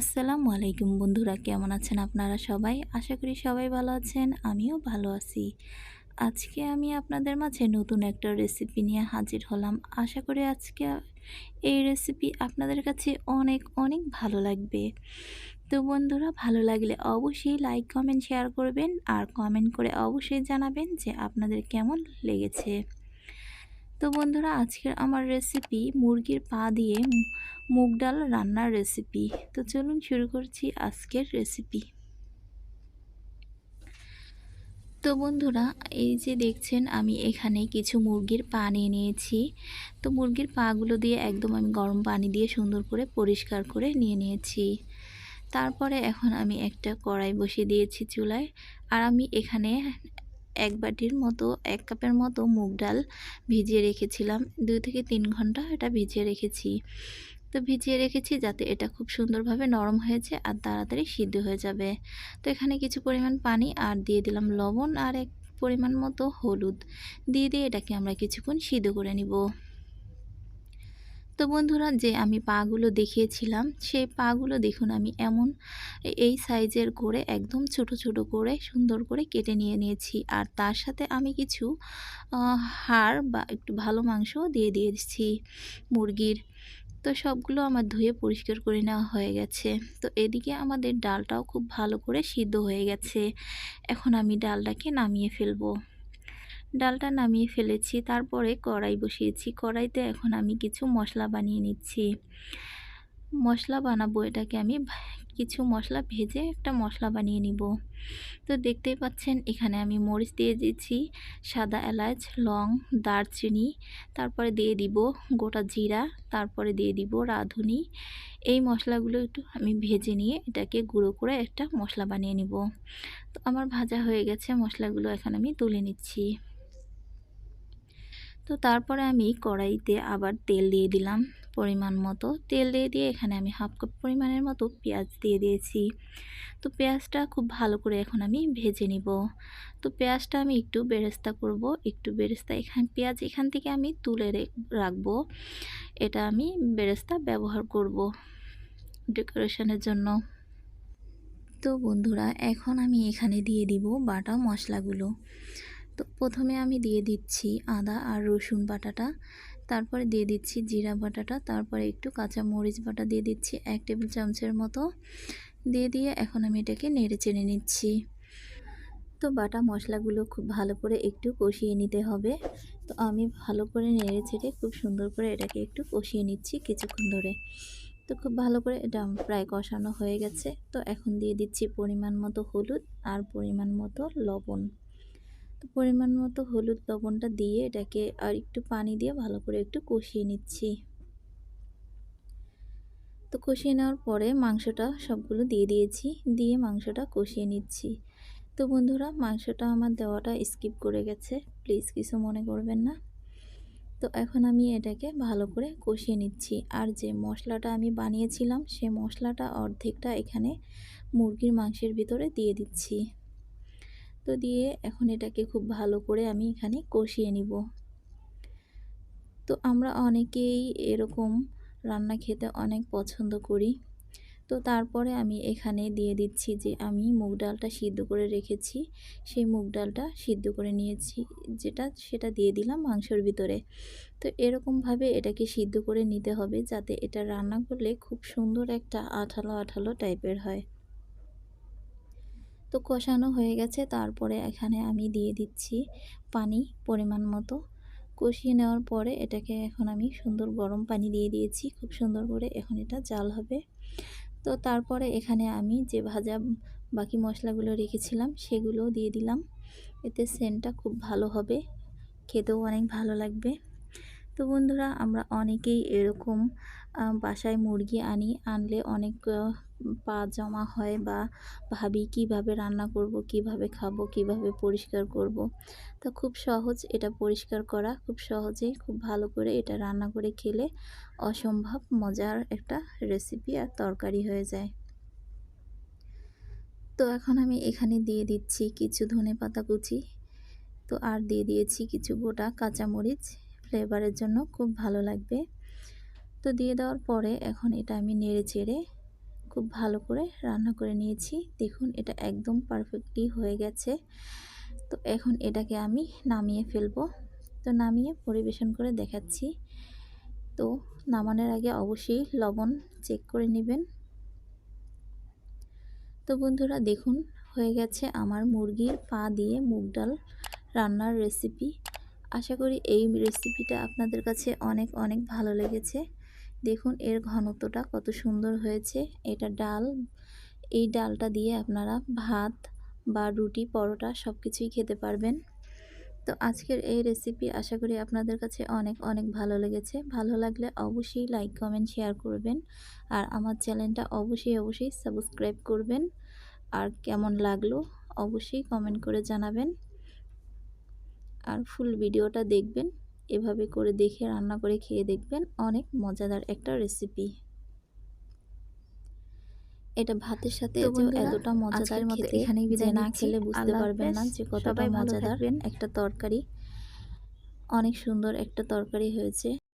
আসসালামু আলাইকুম বন্ধুরা, কেমন আছেন আপনারা সবাই? আশা করি সবাই ভালো আছেন, আমিও ভালো আছি। আজকে আমি আপনাদের মাঝে নতুন একটা রেসিপি নিয়ে হাজির হলাম। আশা করি আজকে এই রেসিপি আপনাদের কাছে অনেক অনেক ভালো লাগবে। তো বন্ধুরা, ভালো লাগলে অবশ্যই লাইক কমেন্ট শেয়ার করবেন আর কমেন্ট করে অবশ্যই জানাবেন যে আপনাদের কেমন লেগেছে। তো বন্ধুরা, আজকের আমার রেসিপি মুরগির পা দিয়ে মুগ ডাল রান্নার রেসিপি তো চলুন শুরু করছি আজকের রেসিপি তো বন্ধুরা, এই যে দেখছেন, আমি এখানে কিছু মুরগির পা নিয়ে নিয়েছি। তো মুরগির পাগুলো দিয়ে একদম আমি গরম পানি দিয়ে সুন্দর করে পরিষ্কার করে নিয়ে নিয়েছি। তারপরে এখন আমি একটা কড়াই বসিয়ে দিয়েছি চুলায়। আর আমি এখানে এক বাটির মতো, এক কাপের মতো মুগ ডাল ভিজিয়ে রেখেছিলাম। দুই থেকে তিন ঘণ্টা এটা ভিজিয়ে রেখেছি। তো ভিজিয়ে রেখেছি যাতে এটা খুব সুন্দরভাবে নরম হয়েছে আর তাড়াতাড়ি সিদ্ধ হয়ে যাবে। তো এখানে কিছু পরিমাণ পানি আর দিয়ে দিলাম লবণ আর এক পরিমাণ মতো হলুদ। দিয়ে দিয়ে এটাকে আমরা কিছুক্ষণ সিদ্ধ করে নিব। তো বন্ধুরা যে আমি পাগুলো দেখিয়েছিলাম, সেই পাগুলো দেখুন আমি এমন এই সাইজের করে একদম ছোট ছোট করে সুন্দর করে কেটে নিয়ে নিয়েছি। আর তার সাথে আমি কিছু হাড় বা একটু ভালো মাংস দিয়ে দিয়েছি, মুরগির। তো সবগুলো আমার ধুয়ে পরিষ্কার করে নেওয়া হয়ে গেছে। তো এদিকে আমাদের ডালটাও খুব ভালো করে সিদ্ধ হয়ে গেছে। এখন আমি ডালটাকে নামিয়ে ফেলব। ডালটা নামিয়ে ফেলেছি, তারপরে কড়াই বসিয়েছি। কড়াইতে এখন আমি কিছু মশলা বানিয়ে নিচ্ছি। মশলা বানাবো এটাকে আমি, কিছু মশলা ভেজে একটা মশলা বানিয়ে নিব। তো দেখতেই পাচ্ছেন, এখানে আমি মরিচ দিয়ে দিচ্ছি সাদা এলাচ, লং, দারচিনি, তারপরে দিয়ে দিব গোটা জিরা, তারপরে দিয়ে দিব রাঁধুনি। এই মশলাগুলো একটু আমি ভেজে নিয়ে এটাকে গুঁড়ো করে একটা মশলা বানিয়ে নিব। তো আমার ভাজা হয়ে গেছে, মশলাগুলো এখন আমি তুলে নিচ্ছি। তো তারপরে আমি কড়াইতে আবার তেল দিয়ে দিলাম পরিমাণ মতো। তেল দিয়ে দিয়ে এখানে আমি হাফ কাপ পরিমাণের মতো পেঁয়াজ দিয়ে দিয়েছি। তো পেঁয়াজটা খুব ভালো করে এখন আমি ভেজে নিব। তো পেঁয়াজটা আমি একটু বেরেস্তা করব। একটু বেরেস্তা এখান, পেঁয়াজ এখান থেকে আমি তুলে রাখব। এটা আমি বেরেস্তা ব্যবহার করব ডেকোরেশনের জন্য। তো বন্ধুরা, এখন আমি এখানে দিয়ে দিব বাটা মশলাগুলো। তো প্রথমে আমি দিয়ে দিচ্ছি আদা আর রসুন বাটাটা, তারপরে দিয়ে দিচ্ছি জিরা বাটাটা, তারপরে একটু কাঁচা মরিচ বাটা দিয়ে দিচ্ছি এক টেবিল চামচের মতো। দিয়ে দিয়ে এখন আমি এটাকে নেড়ে চেড়ে নিচ্ছি। তো বাটা মশলাগুলো খুব ভালো করে একটু কষিয়ে নিতে হবে। তো আমি ভালো করে নেড়ে ছেড়ে খুব সুন্দর করে এটাকে একটু কষিয়ে নিচ্ছি কিছুক্ষণ ধরে। তো খুব ভালো করে এটা প্রায় কষানো হয়ে গেছে। তো এখন দিয়ে দিচ্ছি পরিমাণ মতো হলুদ আর পরিমাণ মতো লবণ। পরিমাণ মতো হলুদ লবণটা দিয়ে এটাকে আর একটু পানি দিয়ে ভালো করে একটু কষিয়ে নিচ্ছি। তো কষিয়ে নেওয়ার পরে মাংসটা সবগুলো দিয়ে দিয়েছি, দিয়ে মাংসটা কষিয়ে নিচ্ছি। তো বন্ধুরা, মাংসটা আমার দেওয়াটা স্কিপ করে গেছে, প্লিজ কিছু মনে করবেন না। তো এখন আমি এটাকে ভালো করে কষিয়ে নিচ্ছি। আর যে মশলাটা আমি বানিয়েছিলাম, সে মশলাটা অর্ধেকটা এখানে মুরগির মাংসের ভিতরে দিয়ে দিচ্ছি। তো দিয়ে এখন এটাকে খুব ভালো করে আমি এখানে কষিয়ে নিব। তো আমরা অনেকেই এরকম রান্না খেতে অনেক পছন্দ করি। তো তারপরে আমি এখানে দিয়ে দিচ্ছি যে আমি মুগ ডালটা সিদ্ধ করে রেখেছি। সেই মুগ ডালটা সিদ্ধ করে নিয়েছি। যেটা সেটা দিয়ে দিলাম মাংসর ভিতরে। তো এরকমভাবে এটাকে সিদ্ধ করে নিতে হবে যাতে এটা রান্না করলে খুব সুন্দর একটা আঠালো আঠালো টাইপের হয়। তো কষানো হয়ে গেছে। তারপরে এখানে আমি দিয়ে দিচ্ছি পানি পরিমাণ মতো। কষিয়ে নেওয়ার পরে এটাকে এখন আমি সুন্দর গরম পানি দিয়ে দিয়েছি। খুব সুন্দর করে এখন এটা জাল হবে। তো তারপরে এখানে আমি যে ভাজা বাকি মশলাগুলো রেখেছিলাম সেগুলো দিয়ে দিলাম। এতে সেন্টটা খুব ভালো হবে। খেতেও অনেক ভালো লাগবে। তো বন্ধুরা, আমরা অনেকেই এরকম বাসায় মুরগি আনি, আনলে অনেক পা জমা হয় বা ভাবি কীভাবে রান্না করব, কীভাবে খাব, কীভাবে পরিষ্কার করব। তো খুব সহজ এটা পরিষ্কার করা, খুব সহজেই খুব ভালো করে এটা রান্না করে খেলে অসম্ভব মজার একটা রেসিপি আর তরকারি হয়ে যায়। তো এখন আমি এখানে দিয়ে দিচ্ছি কিছু ধনে পাতা কুচি। তো আর দিয়ে দিয়েছি কিছু গোটা কাঁচামরিচ। ফ্লেভারের জন্য খুব ভালো লাগবে। তো দিয়ে দেওয়ার পরে এখন এটা আমি নেড়ে চেড়ে খুব ভালো করে রান্না করে নিয়েছি। দেখুন, এটা একদম পারফেক্টলি হয়ে গেছে। তো এখন এটাকে আমি নামিয়ে ফেলব। তো নামিয়ে পরিবেশন করে দেখাচ্ছি। তো নামানোর আগে অবশ্যই লবণ চেক করে নেবেন। তো বন্ধুরা, দেখুন, হয়ে গেছে আমার মুরগির পা দিয়ে মুগ ডাল রান্নার রেসিপি আশা করি এই রেসিপিটা আপনাদের কাছে অনেক অনেক ভালো লেগেছে। দেখুন এর ঘনত্বটা কত সুন্দর হয়েছে। এটা ডাল। এই ডালটা দিয়ে আপনারা ভাত বা রুটি, পরোটা সব কিছুই খেতে পারবেন। তো আজকের এই রেসিপি আশা করি আপনাদের কাছে অনেক অনেক ভালো লেগেছে। ভালো লাগলে অবশ্যই লাইক কমেন্ট শেয়ার করবেন। আর আমার চ্যানেলটা অবশ্যই অবশ্যই সাবস্ক্রাইব করবেন। আর কেমন লাগল অবশ্যই কমেন্ট করে জানাবেন। আর ফুল ভিডিওটা দেখবেন। এভাবে করে দেখে রান্না করে খেয়ে দেখবেন অনেক মজাদার একটা রেসিপি এটা ভাতের সাথে এতটা মজাদার মতো এখানেই বিদায় না খেলে বুঝতে পারবেন না যে কতটা মজাদার একটা তরকারি। অনেক সুন্দর একটা তরকারি হয়েছে।